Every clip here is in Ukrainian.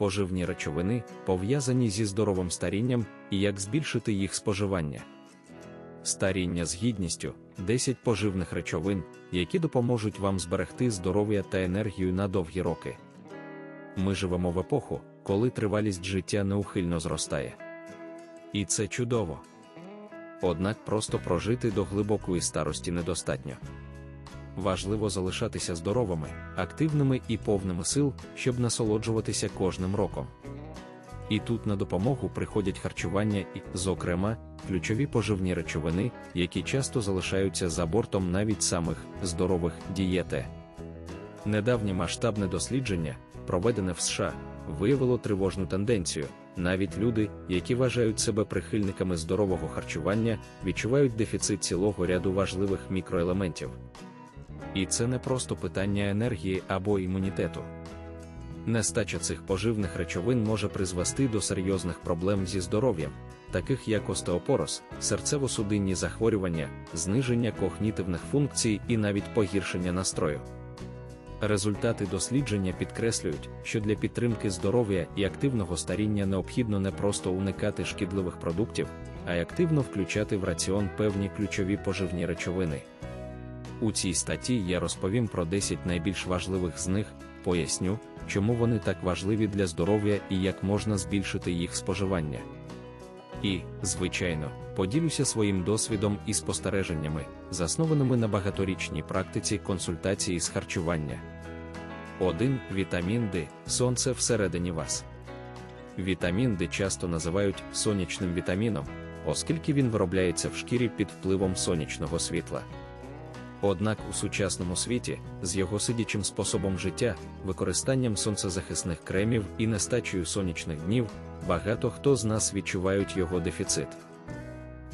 поживні речовини, пов'язані зі здоровим старінням і як збільшити їх споживання. Старіння з гідністю 10 поживних речовин, які допоможуть вам зберегти здоров'я та енергію на довгі роки. Ми живемо в епоху, коли тривалість життя неухильно зростає. І це чудово. Однак просто прожити до глибокої старості недостатньо. Важливо залишатися здоровими, активними і повними сил, щоб насолоджуватися кожним роком. І тут на допомогу приходять харчування і, зокрема, ключові поживні речовини, які часто залишаються за бортом навіть самих здорових дієте. Недавнє масштабне дослідження, проведене в США, виявило тривожну тенденцію. Навіть люди, які вважають себе прихильниками здорового харчування, відчувають дефіцит цілого ряду важливих мікроелементів. І це не просто питання енергії або імунітету. Нестача цих поживних речовин може призвести до серйозних проблем зі здоров'ям, таких як остеопороз, серцево-судинні захворювання, зниження когнітивних функцій і навіть погіршення настрою. Результати дослідження підкреслюють, що для підтримки здоров'я і активного старіння необхідно не просто уникати шкідливих продуктів, а й активно включати в раціон певні ключові поживні речовини. У цій статті я розповім про 10 найбільш важливих з них, поясню, чому вони так важливі для здоров'я і як можна збільшити їх споживання. І, звичайно, поділюся своїм досвідом і спостереженнями, заснованими на багаторічній практиці консультації з харчування. 1. Вітамін Д сонце всередині вас. Вітамін Д часто називають сонячним вітаміном, оскільки він виробляється в шкірі під впливом сонячного світла. Однак у сучасному світі, з його сидячим способом життя, використанням сонцезахисних кремів і нестачею сонячних днів, багато хто з нас відчувають його дефіцит.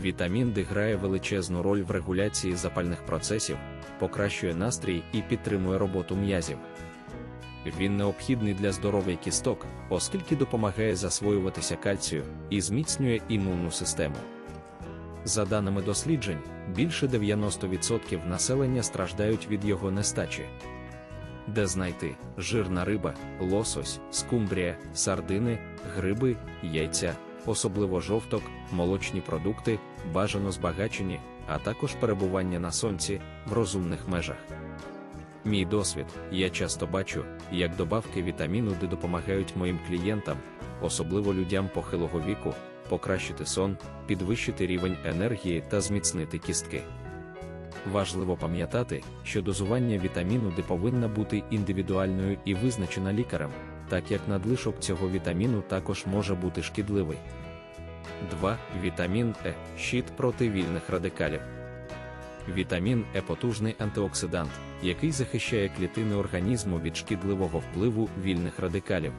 Вітамін Д грає величезну роль в регуляції запальних процесів, покращує настрій і підтримує роботу м'язів. Він необхідний для здоров'я кісток, оскільки допомагає засвоюватися кальцію і зміцнює імунну систему. За даними досліджень, більше 90% населення страждають від його нестачі. Де знайти жирна риба, лосось, скумбрія, сардини, гриби, яйця, особливо жовток, молочні продукти, бажано збагачені, а також перебування на сонці в розумних межах. Мій досвід, я часто бачу, як добавки вітаміну Д допомагають моїм клієнтам, особливо людям похилого віку, покращити сон, підвищити рівень енергії та зміцнити кістки. Важливо пам'ятати, що дозування вітаміну Д повинна бути індивідуальною і визначена лікарем, так як надлишок цього вітаміну також може бути шкідливий. 2. Вітамін Е щит проти вільних радикалів. Вітамін Е потужний антиоксидант, який захищає клітини організму від шкідливого впливу вільних радикалів.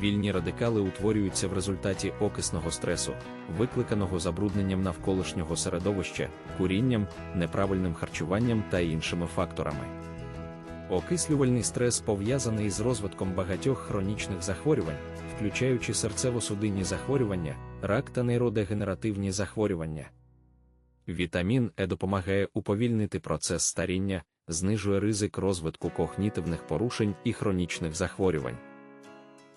Вільні радикали утворюються в результаті окисного стресу, викликаного забрудненням навколишнього середовища, курінням, неправильним харчуванням та іншими факторами. Окислювальний стрес пов'язаний з розвитком багатьох хронічних захворювань, включаючи серцево-судинні захворювання, рак та нейродегенеративні захворювання. Вітамін Е допомагає уповільнити процес старіння, знижує ризик розвитку когнітивних порушень і хронічних захворювань.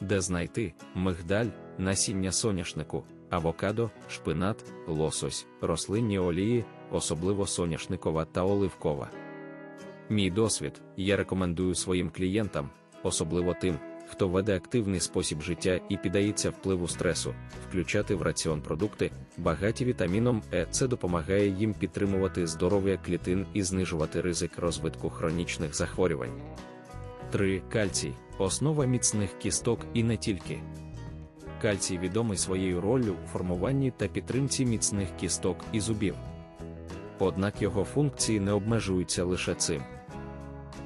Де знайти мигдаль, насіння соняшнику, авокадо, шпинат, лосось, рослинні олії, особливо соняшникова та оливкова. Мій досвід я рекомендую своїм клієнтам, особливо тим, хто веде активний спосіб життя і піддається впливу стресу, включати в раціон продукти, багаті вітаміном Е. Це допомагає їм підтримувати здоров'я клітин і знижувати ризик розвитку хронічних захворювань. 3. Кальцій основа міцних кісток і не тільки. Кальцій відомий своєю роллю у формуванні та підтримці міцних кісток і зубів. Однак його функції не обмежуються лише цим.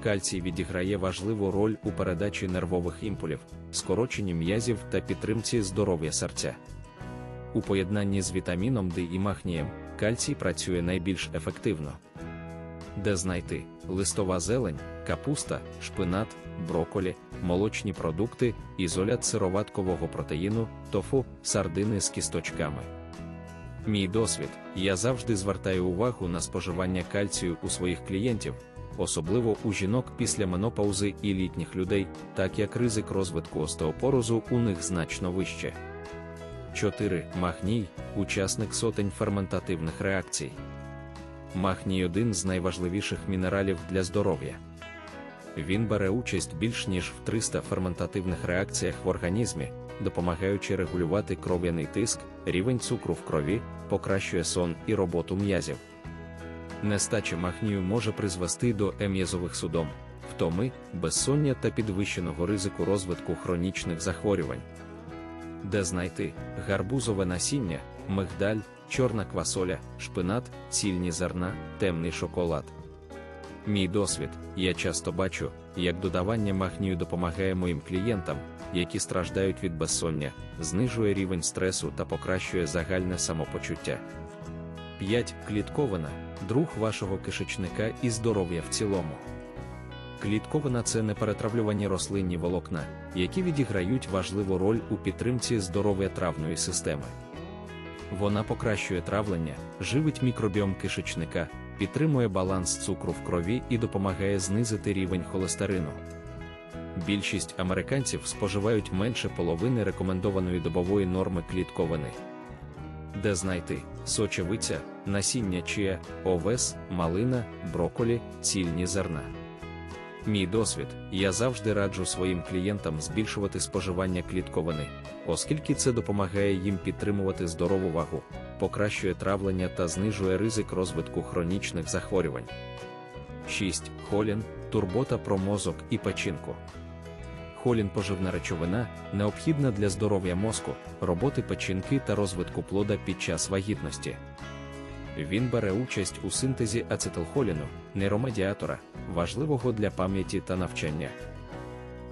Кальцій відіграє важливу роль у передачі нервових імпулів, скороченні м'язів та підтримці здоров'я серця. У поєднанні з вітаміном Д і магнієм кальцій працює найбільш ефективно. Де знайти листова зелень, капуста, шпинат, броколі, молочні продукти, ізолят сироваткового протеїну, тофу, сардини з кісточками. Мій досвід, я завжди звертаю увагу на споживання кальцію у своїх клієнтів, особливо у жінок після менопаузи і літніх людей, так як ризик розвитку остеопорозу у них значно вище. 4. Магній учасник сотень ферментативних реакцій. Магній один з найважливіших мінералів для здоров'я. Він бере участь більш ніж в 300 ферментативних реакціях в організмі, допомагаючи регулювати кров'яний тиск, рівень цукру в крові, покращує сон і роботу м'язів. Нестача магнію може призвести до ем'язових судом, втоми, безсоння та підвищеного ризику розвитку хронічних захворювань. Де знайти гарбузове насіння, мигдаль, чорна квасоля, шпинат, цільні зерна, темний шоколад. Мій досвід, я часто бачу, як додавання магнію допомагає моїм клієнтам, які страждають від безсоння, знижує рівень стресу та покращує загальне самопочуття. 5. Клітковина друг вашого кишечника і здоров'я в цілому. Клітковина це неперетравлювані рослинні волокна, які відіграють важливу роль у підтримці здоров'я травної системи. Вона покращує травлення, живить мікробіом кишечника, підтримує баланс цукру в крові і допомагає знизити рівень холестерину. Більшість американців споживають менше половини рекомендованої добової норми клітковини. Де знайти сочевиця, насіння чия, овес, малина, броколі, цільні зерна. Мій досвід, я завжди раджу своїм клієнтам збільшувати споживання клітковини, оскільки це допомагає їм підтримувати здорову вагу, покращує травлення та знижує ризик розвитку хронічних захворювань. 6. Холін турбота про мозок і печінку. Холін поживна речовина, необхідна для здоров'я мозку, роботи печінки та розвитку плода під час вагітності. Він бере участь у синтезі ацетилхоліну, нейромедіатора, важливого для пам'яті та навчання.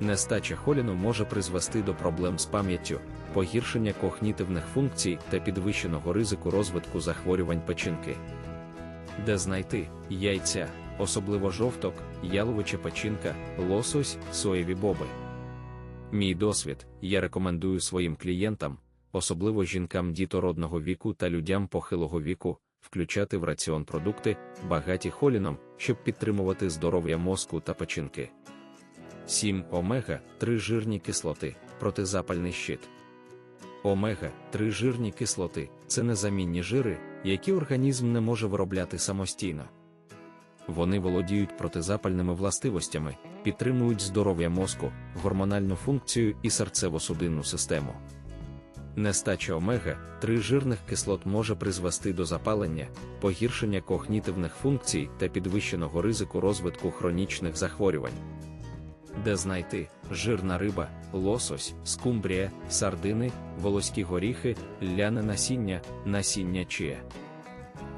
Нестача холіну може призвести до проблем з пам'яттю, погіршення когнітивних функцій та підвищеного ризику розвитку захворювань печінки. Де знайти яйця, особливо жовток, яловича печінка, лосось, соєві боби. Мій досвід я рекомендую своїм клієнтам, особливо жінкам дітородного віку та людям похилого віку, включати в раціон продукти, багаті холіном, щоб підтримувати здоров'я мозку та печінки. 7. Омега 3 жирні кислоти, протизапальний щит. Омега 3 жирні кислоти це незамінні жири, які організм не може виробляти самостійно. Вони володіють протизапальними властивостями, підтримують здоров'я мозку, гормональну функцію і серцево-судинну систему. Нестача омега 3 жирних кислот може призвести до запалення, погіршення когнітивних функцій та підвищеного ризику розвитку хронічних захворювань. Де знайти жирна риба, лосось, скумбрія, сардини, волоські горіхи, ляне насіння, насіння чия.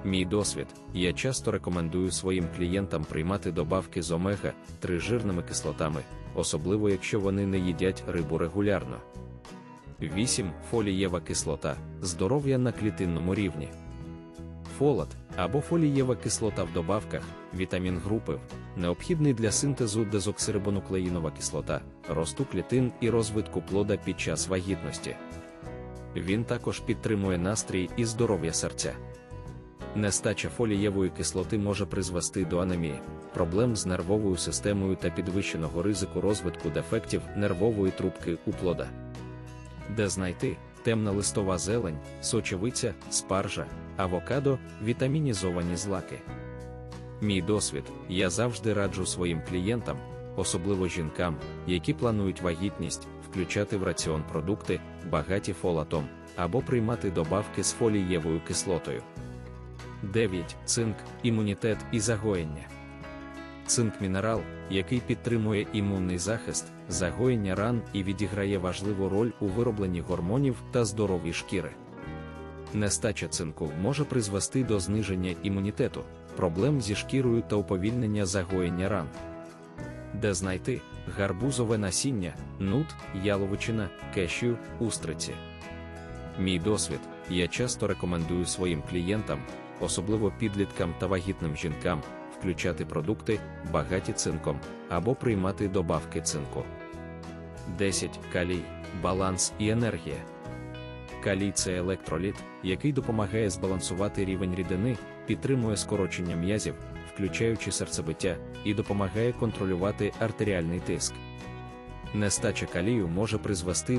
Мій досвід, я часто рекомендую своїм клієнтам приймати добавки з омега 3 жирними кислотами, особливо якщо вони не їдять рибу регулярно. 8. Фолієва кислота здоров'я на клітинному рівні. Фолат або фолієва кислота в добавках, вітамін групи необхідний для синтезу дезоксирибонуклеїнова кислота, росту клітин і розвитку плода під час вагітності. Він також підтримує настрій і здоров'я серця. Нестача фолієвої кислоти може призвести до анемії, проблем з нервовою системою та підвищеного ризику розвитку дефектів нервової трубки у плода. Де знайти темна листова зелень, сочевиця, спаржа, авокадо, вітамінізовані злаки. Мій досвід, я завжди раджу своїм клієнтам, особливо жінкам, які планують вагітність, включати в раціон продукти, багаті фолатом, або приймати добавки з фолієвою кислотою. 9. Цинк, імунітет і загоєння. Цинк мінерал, який підтримує імунний захист, загоєння ран і відіграє важливу роль у виробленні гормонів та здоров'ї шкіри. Нестача цинку може призвести до зниження імунітету, проблем зі шкірою та уповільнення загоєння ран. Де знайти гарбузове насіння, нут, яловичина, кешю, устриці. Мій досвід, я часто рекомендую своїм клієнтам, особливо підліткам та вагітним жінкам, включати продукти, багаті цинком, або приймати добавки цинку. 10. Калій, баланс і енергія. Калій це електроліт, який допомагає збалансувати рівень рідини, підтримує скорочення м'язів, включає підключаючи серцебиття, і допомагає контролювати артеріальний тиск. Нестача калію може призвести